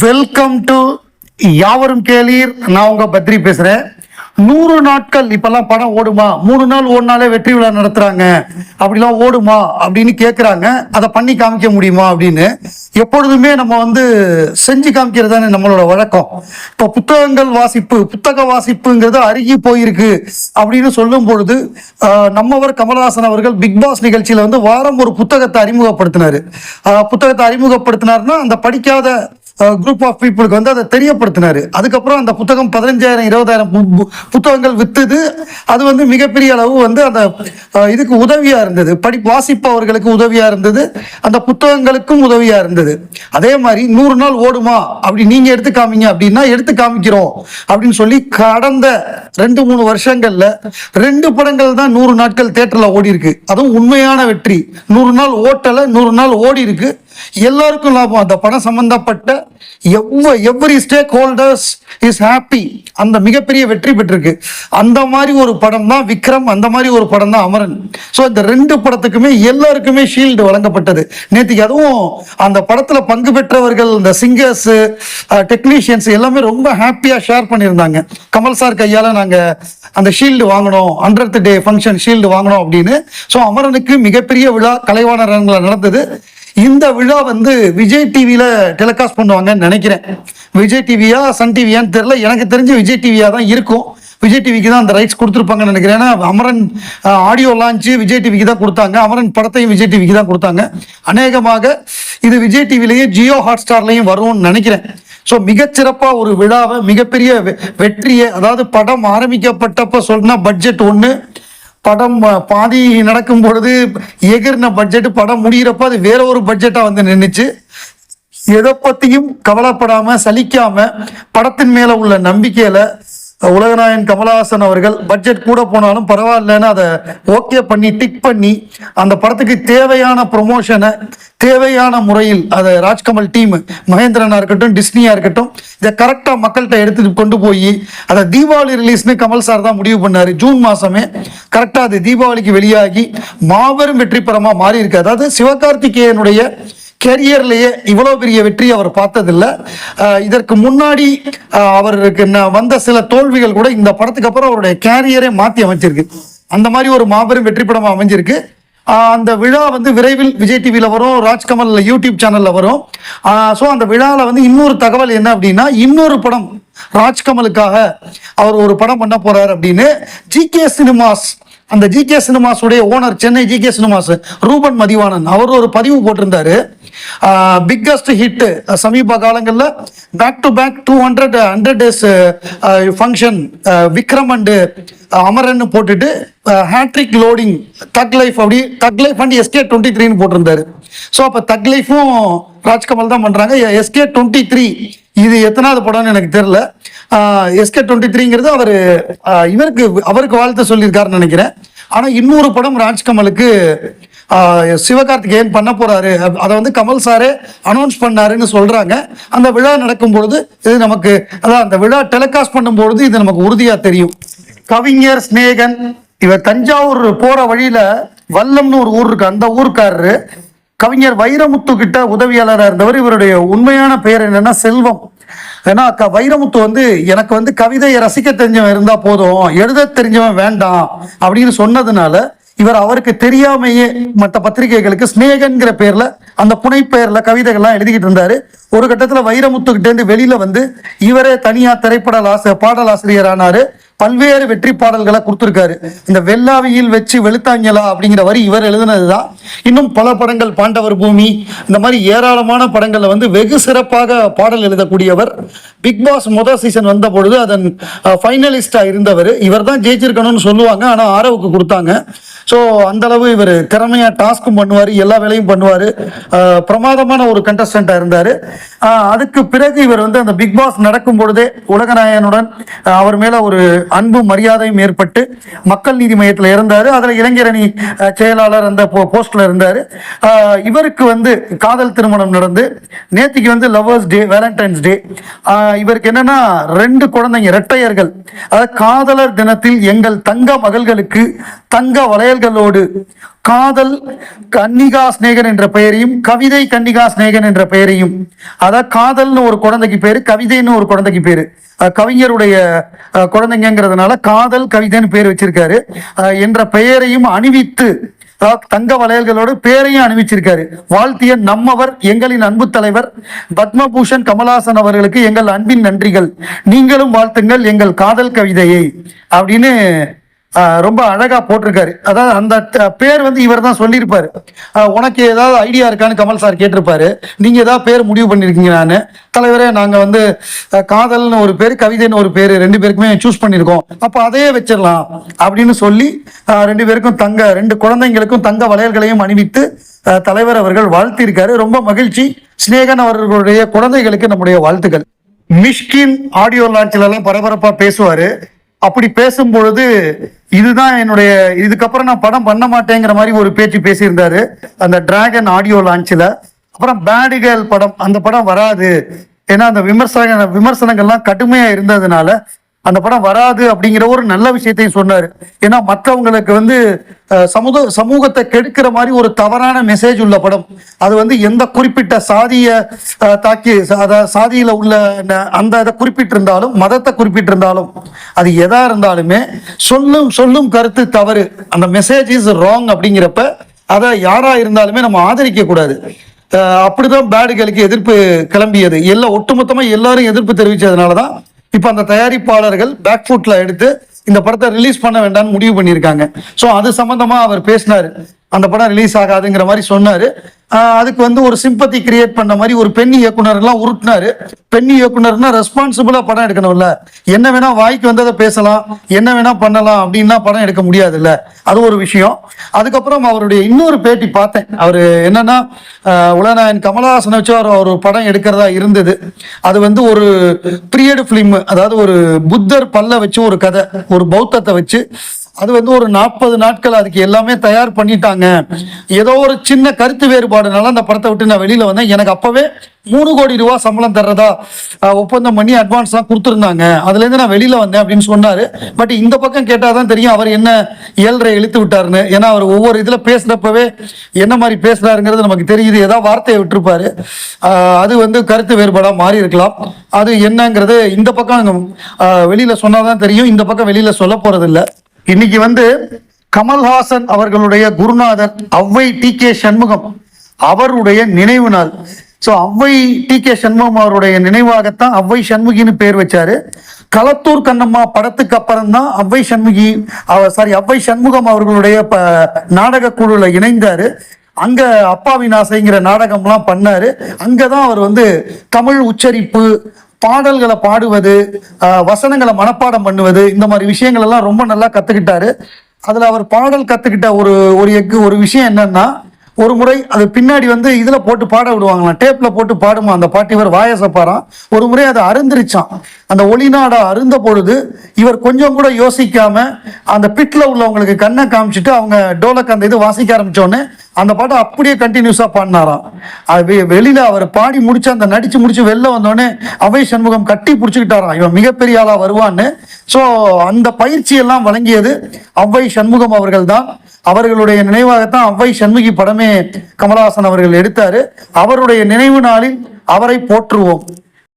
Welcome to யாவரும் கேளீர். நான் உங்க பத்ரி பேசுறேன். நூறு நாட்கள் இப்பெல்லாம் படம் ஓடுமா? மூணு நாள் ஓடினாலே வெற்றி விழா நடத்துறாங்க. அப்படிலாம் ஓடுமா? அப்படின்னு கேட்குறாங்க அதை பண்ணி காமிக்க முடியுமா அப்படின்னு. எப்பொழுதுமே நம்ம வந்து செஞ்சு காமிக்கிறது தானே நம்மளோட வழக்கம். இப்போ புத்தகங்கள் வாசிப்பு புத்தக வாசிப்புங்கிறது அருகி போயிருக்கு அப்படின்னு சொல்லும் பொழுது நம்மவர் கமலஹாசன் அவர்கள் பிக் பாஸ் நிகழ்ச்சியில் வந்து வாரம் ஒரு புத்தகத்தை அறிமுகப்படுத்தினார். புத்தகத்தை அறிமுகப்படுத்தினாருன்னா அந்த படிக்காத குரூப் ஆஃப் பீப்புளுக்கு வந்து அதை தெரியப்படுத்தினாரு. அதுக்கப்புறம் அந்த புத்தகம் பதினஞ்சாயிரம் இருபதாயிரம் பு- புத்தகங்கள் விற்றுது அது வந்து மிகப்பெரிய அளவு வந்து அந்த இதுக்கு உதவியாக இருந்தது. படி வாசிப்பவர்களுக்கு உதவியாக இருந்தது. அந்த புத்தகங்களுக்கும் உதவியாக இருந்தது. அதே மாதிரி நூறு நாள் ஓடுமா? அப்படி நீங்கள் எடுத்து காமிங்க. அப்படின்னா எடுத்து காமிக்கிறோம். அப்படின்னு சொல்லி கடந்த ரெண்டு மூணு வருஷங்கள்ல ரெண்டு படங்கள் தான் நூறு நாட்கள் தேட்டர்ல ஓடி இருக்கு அதுவும் உண்மையான வெற்றி. நூறு நாள் ஓட்டல நூறு நாள் ஓடி இருக்கு எல்லாருக்கும் லாபம். அந்த படம் சம்பந்தப்பட்ட எவ்வ every stake holders is happy அந்த மிகப்பெரிய வெற்றி பெற்றிருக்கு. அந்த மாதிரி ஒரு படம் தான் விக்ரம் அந்த மாதிரி ஒரு படம் தான் அமரன். ஸோ இந்த ரெண்டு படத்துக்குமே எல்லாருக்குமே ஷீல்டு வழங்கப்பட்டது. நேற்றுக்கு அதுவும் அந்த படத்தில் பங்கு பெற்றவர்கள் இந்த சிங்கர்ஸ் டெக்னீஷியன்ஸ் எல்லாமே ரொம்ப ஹாப்பியாக ஷேர் பண்ணியிருந்தாங்க. கமல் சார் கையால் நாங்கள் அந்த ஷீல்டு வாங்கணும் ஹண்ட்ரட் டே ஃபங்க்ஷன் ஷீல்டு வாங்கணும் அப்படின்னு. ஸோ அமரனுக்கு மிகப்பெரிய விழா கலைவாணர் அரங்கில் நடந்தது. இந்த விழா வந்து விஜய் டிவியில டெலிகாஸ்ட் பண்ணுவாங்கன்னு நினைக்கிறேன். விஜய் டிவியா சன் டிவியான்னு தெரியல. எனக்கு தெரிஞ்சு விஜய் டிவியா தான் இருக்கும். விஜய் டிவிக்கு தான் அந்த ரைட்ஸ் கொடுத்துருப்பாங்கன்னு நினைக்கிறேன். ஏன்னா அமரன் ஆடியோ லான்ச்சு விஜய் டிவிக்கு தான் கொடுத்தாங்க. அமரன் படத்தையும் விஜய் டிவிக்கு தான் கொடுத்தாங்க. அநேகமாக இது விஜய் டிவிலையும் ஜியோ ஹாட் ஸ்டார்லையும் வரும்னு நினைக்கிறேன். ஸோ மிகச்சிறப்பாக ஒரு விழாவை மிகப்பெரிய வெ- வெற்றியை அதாவது படம் ஆரம்பிக்கப்பட்டப்ப சொன்ன பட்ஜெட் ஒன்று படம் பாதி நடக்கும் பொழுது எகிர்ன பட்ஜெட் படம் முடிகிறப்ப அது வேற ஒரு பட்ஜெட்டாக வந்து நின்றுச்சு எதை பற்றியும் கவலைப்படாமல் சலிக்காமல் படத்தின் மேலே உள்ள நம்பிக்கையில் உலகநாயகன் கமலஹாசன் அவர்கள் பட்ஜெட் கூட போனாலும் பரவாயில்லன்னு அதை ஓகே பண்ணி டிக் பண்ணி அந்த படத்துக்கு தேவையான ப்ரொமோஷனை தேவையான முறையில் அதை ராஜ்கமல் டீம் மகேந்திரனா இருக்கட்டும் டிஸ்னியா இருக்கட்டும் இதை கரெக்டாக மக்கள்கிட்ட எடுத்துட்டு கொண்டு போய் அதை தீபாவளி ரிலீஸ்னு கமல் சார் தான் முடிவு பண்ணார். ஜூன் மாதமே கரெக்டாக அது தீபாவளிக்கு வெளியாகி மாபெரும் வெற்றி மாறியிருக்கு. மாறி இருக்கு அதாவது சிவகார்த்திகேயனுடைய கெரியர்லேயே இவ்வளோ பெரிய வெற்றி அவர் பார்த்ததில்ல. இதற்கு முன்னாடி அவருக்கு வந்த சில தோல்விகள் கூட இந்த படத்துக்கு அப்புறம் அவருடைய கேரியரே மாற்றி அமைச்சிருக்கு. அந்த மாதிரி ஒரு மாபெரும் வெற்றி படமா அமைஞ்சிருக்கு. அந்த விழா வந்து விரைவில் விஜய் டிவியில் வரும் ராஜ்கமல் யூடியூப் சேனலில் வரும். ஸோ அந்த விழாவில் வந்து இன்னொரு தகவல் என்ன அப்படின்னா இன்னொரு படம் ராஜ்கமலுக்காக அவர் ஒரு படம் பண்ண போகிறார் அப்படின்னு ஜிகே சினிமாஸ் அந்த GK சினிமாஸுடைய owner Chennai GK cinemas Ruban Mathivanan அவர் ஒரு பதிவு போட்டிருந்தாரு. பிக்கஸ்ட் ஹிட் சமீப காலங்களில் back to back two hundred hundred days function Vikram and Amaran போட்டுட்டு ஹேட்ரிக் லோடிங் தக் லைஃப் அப்படி Thug Life and SK twenty த்ரீன்னு போட்டிருந்தாரு. ஸோ அப்போ தக் லைஃபும் ராஜ்கமல் தான் பண்ணுறாங்க எஸ்கே டுவெண்ட்டி த்ரீ. இது எத்தனாவது படம்னு எனக்கு தெரியல. எஸ்கே டுவெண்ட்டி த்ரீங்கிறது அவர் இவருக்கு அவருக்கு வாழ்த்து சொல்லியிருக்காருன்னு நினைக்கிறேன். ஆனால் இன்னொரு படம் ராஜ்கமலுக்கு சிவகார்த்திகேயன் பண்ண போறாரு? அதை வந்து கமல் சாரே அனௌன்ஸ் பண்ணாருன்னு சொல்றாங்க. அந்த விழா நடக்கும் பொழுது இது நமக்கு அதான் அந்த விழா டெலிகாஸ்ட் பண்ணும்பொழுது இது நமக்கு உறுதியா தெரியும். கவிஞர் ஸ்நேகன் இவர் தஞ்சாவூர் போற வழியில வல்லம்னு ஒரு ஊர் இருக்கு. அந்த ஊருக்காரரு கவிஞர் வைரமுத்து கிட்ட உதவியாளராக இருந்தவர். இவருடைய உண்மையான பெயர் என்னன்னா செல்வம். ஏன்னா க வைரமுத்து வந்து எனக்கு வந்து கவிதையை ரசிக்க தெரிஞ்சவன் இருந்தா போதும் எழுத தெரிஞ்சவன் வேண்டாம் அப்படின்னு சொன்னதுனால இவர் அவருக்கு தெரியாமையே மற்ற பத்திரிகைகளுக்கு ஸ்னேகன்கிற பேர்ல அந்த புனை பெயர்ல கவிதைகள்லாம் எழுதிக்கிட்டு இருந்தாரு. ஒரு கட்டத்துல வைரமுத்து கிட்ட வெளியில வந்து இவரே தனியா திரைப்பட ஆசிரியர் பாடலாசிரியர் ஆனாரு பல்வேறு வெற்றி பாடல்களை கொடுத்துருக்காரு. இந்த வெள்ளாவியில் வச்சு வெளுத்தாங்கலா அப்படிங்கிற வரி இவர் எழுதினது தான் இன்னும் பல படங்கள் பாண்டவர் பூமி இந்த மாதிரி ஏராளமான படங்களில் வந்து வெகு சிறப்பாக பாடல் எழுதக்கூடியவர். பிக் பாஸ் முதல் சீசன் வந்த பொழுது அதன் ஃபைனலிஸ்டாக இருந்தவர். இவர் தான் ஜெயிச்சிருக்கணும்னு சொல்லுவாங்க ஆனால் ஆரவுக்கு கொடுத்தாங்க. ஸோ அந்தளவு இவர் திறமையாக டாஸ்க்கும் பண்ணுவார் எல்லா வேலையும் பண்ணுவார். பிரமாதமான ஒரு கண்டஸ்டண்ட்டாக இருந்தார். அதுக்கு பிறகு இவர் வந்து அந்த பிக் பாஸ் நடக்கும் பொழுதே உலகநாயகனுடன் அவர் மேலே ஒரு அன்பும் மரியாதையும் ஏற்பட்டு மக்கள் நீதி மையத்தில் இருந்தார் அதில் இளைஞரணி செயலாளர் அந்த போஸ்டில் இருந்தார். இவருக்கு வந்து காதல் திருமணம் நடந்து நேத்திக்கு வந்து லவ்வர்ஸ் டே வேலண்டைன்ஸ் டே இவருக்கு என்னன்னா ரெண்டு குழந்தைங்க இரட்டையர்கள். அதாவது காதலர் தினத்தில் எங்கள் தங்க மகள்களுக்கு தங்க வளையல் வளையல்களோடு காதல் கன்னிகா ஸ்நேகன் என்ற பெயரையும் கவிதை கன்னிகா ஸ்நேகன் என்ற பெயரையும் அதாவது காதல்னு ஒரு குழந்தைக்கு பேரு கவிதைன்னு ஒரு குழந்தைக்கு பேரு. கவிஞருடைய குழந்தைங்கிறதுனால காதல் கவிதைன்னு பேர் வச்சிருக்காரு. என்ற பெயரையும் அணிவித்து தங்க வளையல்களோடு பேரையும் அணிவிச்சிருக்காரு. வாழ்த்திய நம்மவர் எங்களின் அன்பு தலைவர் பத்மபூஷன் கமலாசன் அவர்களுக்கு எங்கள் அன்பின் நன்றிகள். நீங்களும் வாழ்த்துங்கள் எங்கள் காதல் கவிதையை. அப்படின்னு ரொம்ப அழகா போட்டிருக்காரு. அதாவது அந்த பேர் வந்து இவர் தான் சொல்லியிருப்பாரு உனக்கு ஏதாவது ஐடியா இருக்கான்னு கமல் சார் கேட்டிருப்பாரு. நீங்க ஏதாவது பேர் முடிவு பண்ணியிருக்கீங்க நான். தலைவரே நாங்க வந்து காதல்னு ஒரு பேர் கவிதைன்னு ஒரு பேர் ரெண்டு பேருக்குமே சூஸ் பண்ணியிருக்கோம் அப்போ அதையே வச்சிடலாம் அப்படின்னு சொல்லி ரெண்டு பேருக்கும் தங்க ரெண்டு குழந்தைங்களுக்கும் தங்க வளையல்களையும் அணிவித்து தலைவர் அவர்கள் வாழ்த்தியிருக்காரு. ரொம்ப மகிழ்ச்சி. சிநேகன் அவர்களுடைய குழந்தைகளுக்கு நம்முடைய வாழ்த்துக்கள். மிஷ்கின் ஆடியோ லான்ச்ல பரபரப்பாக பேசுவார். அப்படி பேசும் பொழுது இதுதான் என்னுடைய இதுக்கப்புறம் நான் படம் பண்ண மாட்டேங்கிற மாதிரி ஒரு பேச்சு பேசியிருந்தாரு. அந்த டிராகன் ஆடியோ லான்ச்சில் அப்புறம் பேடு கேர்ள் படம் அந்த படம் வராது. ஏன்னா அந்த விமர்சன விமர்சனங்கள்லாம் கடுமையாக இருந்ததுனால அந்த படம் வராது அப்படிங்கிற ஒரு நல்ல விஷயத்தையும் சொன்னார். ஏன்னா மற்றவங்களுக்கு வந்து சமூக சமூகத்தை கெடுக்கிற மாதிரி ஒரு தவறான மெசேஜ் உள்ள படம். அது வந்து எந்த குறிப்பிட்ட சாதிய தாக்கி அதை சாதியில் உள்ள அந்த இதை குறிப்பிட்டிருந்தாலும் மதத்தை குறிப்பிட்டிருந்தாலும் அது எதா இருந்தாலுமே சொல்லும் சொல்லும் கருத்து தவறு. அந்த மெசேஜ் இஸ் ராங் அப்படிங்கிறப்ப அதை யாராக இருந்தாலுமே நம்ம ஆதரிக்க கூடாது. அப்படிதான் பேடுகளுக்கு எதிர்ப்பு கிளம்பியது. எல்லாம் ஒட்டுமொத்தமாக எல்லாரும் எதிர்ப்பு தெரிவித்ததுனால தான் இப்போ அந்த தயாரிப்பாளர்கள் பேக் ஃபுட்ல எடுத்து இந்த படத்தை ரிலீஸ் பண்ண வேண்டாம்னு முடிவு பண்ணியிருக்காங்க. ஸோ அது சம்பந்தமா அவர் பேசினாரு. அந்த படம் ரிலீஸ் ஆகாதுங்கிற மாதிரி சொன்னாரு. அதுக்கு வந்து ஒரு சிம்பத்தி கிரியேட் பண்ண மாதிரி ஒரு பெண் இயக்குனர் எல்லாம் உருட்டினாரு. பெண் இயக்குனர்னா ரெஸ்பான்சிபிளா படம் எடுக்கணும்ல. என்ன வேணா வாய்க்கு வந்ததை பேசலாம். என்ன வேணா பண்ணலாம் அப்படின்னா படம் எடுக்க முடியாதுல்ல. அது ஒரு விஷயம். அதுக்கப்புறம் அவருடைய இன்னொரு பேட்டி பார்த்தேன். அவர் என்னன்னா ஆஹ் உலகநாயகன் கமலஹாசனை வச்சு அவர் ஒரு படம் எடுக்கிறதா இருந்தது. அது வந்து ஒரு பீரியட் ஃபிலிம் அதாவது ஒரு புத்தர் பல்ல வச்சு ஒரு கதை ஒரு பௌத்தத்தை வச்சு அது வந்து ஒரு நாற்பது நாட்கள் அதுக்கு எல்லாமே தயார் பண்ணிட்டாங்க. ஏதோ ஒரு சின்ன கருத்து வேறுபாடுனால அந்த படத்தை விட்டு நான் வெளியில வந்தேன். எனக்கு அப்பவே மூணு கோடி ரூபா சம்பளம் தர்றதா ஒப்பந்தம் பண்ணி அட்வான்ஸ் தான் கொடுத்துருந்தாங்க. அதுலேருந்து நான் வெளியில வந்தேன் அப்படின்னு சொன்னாரு. பட் இந்த பக்கம் கேட்டாதான் தெரியும் அவர் என்ன ஏழ்ரை இழுத்து விட்டாருன்னு. ஏன்னா அவர் ஒவ்வொரு இதுல பேசுறப்பவே என்ன மாதிரி பேசுறாருங்கிறது நமக்கு தெரியுது. ஏதாவது வார்த்தையை விட்டுருப்பாரு. அது வந்து கருத்து வேறுபாடா மாறி இருக்கலாம். அது என்னங்கிறது இந்த பக்கம் அஹ், வெளியில சொன்னாதான் தெரியும். இந்த பக்கம் வெளியில சொல்ல போறது இன்னைக்கு வந்து கமல்ஹாசன் அவர்களுடைய குருநாதர் ஔவை டி கே சண்முகம் அவருடைய நினைவு நாள். So Avvai T K Shanmugam அவருடைய நினைவாகத்தான் ஔவை சண்முகின்னு பேர் வச்சாரு. களத்தூர் கண்ணம்மா படத்துக்கு அப்புறம் தான் ஔவை சண்முகி அவர் சாரி அவ்வை சண்முகம் அவர்களுடைய நாடக குழுல இணைந்தாரு. அங்க அப்பாவின் ஆசைங்கிற நாடகம்லாம் பண்ணாரு. அங்கதான் அவர் வந்து தமிழ் உச்சரிப்பு பாடல்களை பாடுவது வசனங்களை மனப்பாடம் பண்ணுவது இந்த மாதிரி விஷயங்கள் எல்லாம் ரொம்ப நல்லா கத்துக்கிட்டாரு. அதுல அவர் பாடல் கத்துக்கிட்ட ஒரு ஒரு எக்கு ஒரு விஷயம் என்னன்னா ஒரு முறை அது பின்னாடி வந்து இதுல போட்டு பாட விடுவாங்களாம். டேப்ல போட்டு பாடுமா? அந்த பாட்டு இவர் வாயசப்பாரான் ஒரு முறை அதை அருந்திருச்சான் அந்த ஒளிநாடா அருந்த பொழுது இவர் கொஞ்சம் கூட யோசிக்காம அந்த பிட்ல உள்ளவங்களுக்கு கண்ணை காமிச்சிட்டு அவங்க டோலக் அந்த இது வாசிக்க ஆரம்பிச்ச அந்த பாட்டை அப்படியே கண்டினியூஸாக பாடினாராம். அது வெ- அவர் பாடி முடிச்சு அந்த நடித்து முடிச்சு வெளில வந்தோடனே அவை சண்முகம் கட்டி பிடிச்சிக்கிட்டாராம். இவன் மிகப்பெரிய ஆளாக வருவான்னு. ஸோ அந்த பயிற்சியெல்லாம் வழங்கியது அவ்வை சண்முகம் அவர்கள் தான் அவர்களுடைய நினைவாகத்தான் அவ்வை சண்முகி படமே கமலஹாசன் அவர்கள் எடுத்தார். அவருடைய நினைவு நாளில் அவரை போற்றுவோம்.